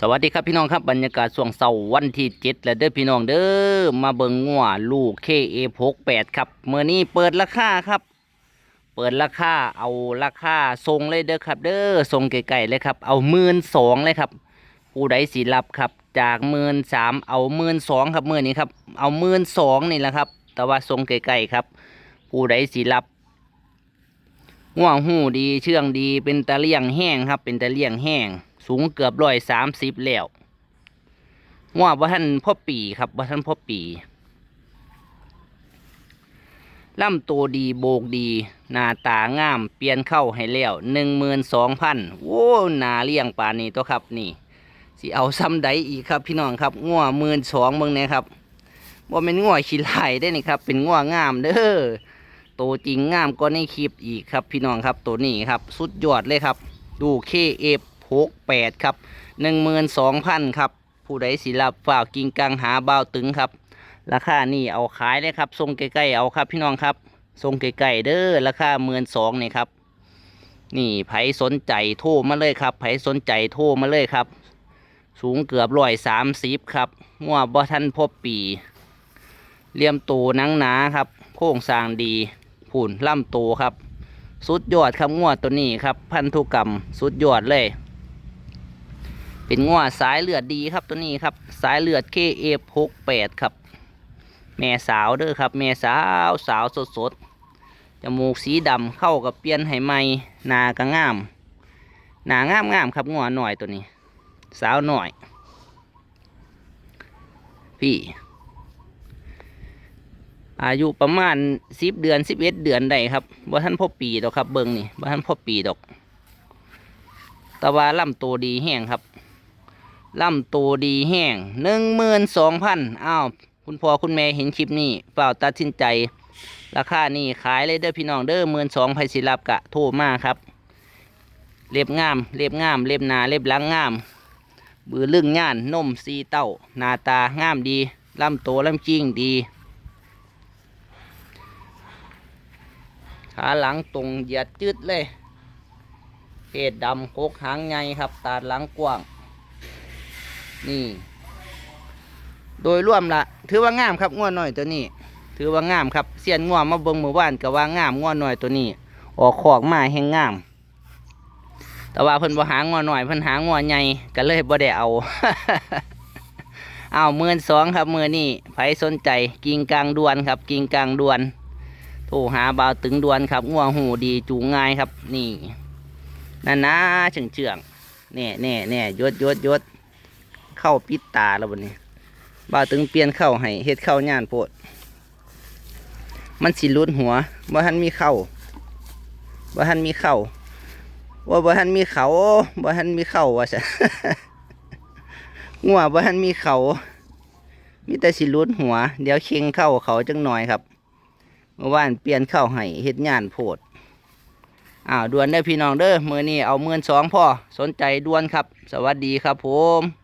สวัสดีครับพี่น้องครับบรรยากาศช่วงเสาร์วันที่เจ็ดแล้วเด้อพี่น้องเด้อมาเบิ่งงัวลูก KA68 ครับเมื่อนี้เปิดราคาครับ เปิดราคาเอาราคาทรงเลยเด้อครับ เด้อทรงไก่ๆเลยครับ เอาหมื่นสองเลยครับผู้ใดสิรับครับ จากหมื่นสามเอาหมื่นสองครับเมื่อนี้ครับเอาหมื่นสองนี่แหละครับ แต่ว่าทรงไก่ๆครับ ผู้ใดสิรับง่วงหูดีเชื่องดีเป็นตะเลี่ยงแห้งครับ เป็นตะเลี่ยงแห้ง สูงเกือบร้อยสามสิบแล้วง่วงว่าท่านพ่อปีครับว่าท่านพ่อปีล่ำตัวดีโบกดี หน้าตางาม เปลี่ยนเข้าให้แล้วหนึ่งหมื่นสองพันโว้หนาเลี้ยงป่านนี้ตัวครับนี่สิเอาซ้ำใดอีกครับพี่น้องครับง่วหมื่นสองเมืองนี่ยครับว่าเป็นง่วขี้ไหลได้นี่ครับ เป็นง่วงามเด้อตัวจริงงามก็ในคลิปอีกครับ พี่น้องครับตัวนี้ครับ สุดยอดเลยครับ ดูเคเอฟ หกแปดครับหนึ่งหมื่นสองพันครับ ผู้ใดสิรับฝากกิงกังหาเบาวตึงครับ ราคานี่เอาขายเลยครับทรงใกล้ๆเอาครับพี่น้องครับทรงใกล้ๆเด้อราคาหมื่นสองนี่ครับ นี่ไผสนใจโทรมาเลยครับไผสนใจโทรมาเลยครับ สูงเกือบร้อยสามสิบครับงัวบ่ทันพบปีเลี่ยมตูนังหนาครับ โค้งสร้างดีผุ่นล่ำตูครับ สุดยอดครับงัวตัวนี้ครับ พันธุกรรม สุดยอดเลย เป็นงัวสายเลือดดีครับตัวนี้ครับ สายเลือด KF68 ครับ แม่สาวเด้อครับ แม่สาวสาวสดสดๆจมูกสีดำเข้ากับเปลี่ยนให้ใหม่หนากระงามหนางามงามๆครับงัวหน่อยตัวนี้ สาวหน่อย พี่ อายุประมาณสิบเดือนสิบเอ็ดเดือนได้ครับบ่ท่านพ่อปีดอกครับเบิงนี่บ่ท่านพ่อปีดอก แต่ว่าล่ำตัวดีแห้งครับ ล่ำตัวดีแห้งหนึ่งหมื่นสองพันอ้าวคุณพ่อคุณแม่เห็นคลิปนี้เปล่าตัดสินใจ ราคานี่ขายเลยเด้อพี่น้องเด้อหมื่นสองไพศิรับกะโทรมาครับ เล็บงาม เล็บงาม เล็บหนาเล็บหลังงาม บือลึงย่านนมสีเต้าหน้าตางามดีลำโตลำจิงดีขาหลังตรงเหยียดจืดเลยเพศดำโคกหางไงครับ ตาหลังกว้าง นี่ โดยรวมละถือว่างามครับง้อน้อยตัวนี้ ถือว่างามครับเสียนง้อมาเบิ่งมือว่านกับว่างามง้อน้อยตัวนี้ ออกขอกมาแห่งงาม แต่ว่าเพิ่นบ่หางอหน่อยเพิ่นหางอใหญ่ก็เลยบ่ได้เอาเอาหมื่นสองครับเมื่อนี่ไผสนใจกิ่งกลางดวนครับ กิ่งกลางดวนโทรหาบ่าวตึงดวนครับงัวหูดีจูงง่ายครับ นี่นั่นนะเฉียงเฉียงๆแน่แน่แน่ยดยดยด เข้าปิดตาแล้วบัดนี้บ่าวตึงเปลี่ยนเข้าให้เฮ็ดเข้าย่านโพดมันสิรุดหัวบ่ทันมีเข้าบ่ทันมีเข้าว่าบ่ทันมีเขาบ่ทันมีเข้าว่าซะงัวบ่ทันมีเขามีแต่สิรุดหัว เดี๋ยวเค็งเข้าเขาจังหน่อยครับเมื่อวานเปลี่ยนเข้าให้เฮ็ดงานโพดอ้าวด่วนเด้อพี่น้องเด้อมือนี้เอาเมื่นสองพ่อสนใจด่วนครับ สวัสดีครับผม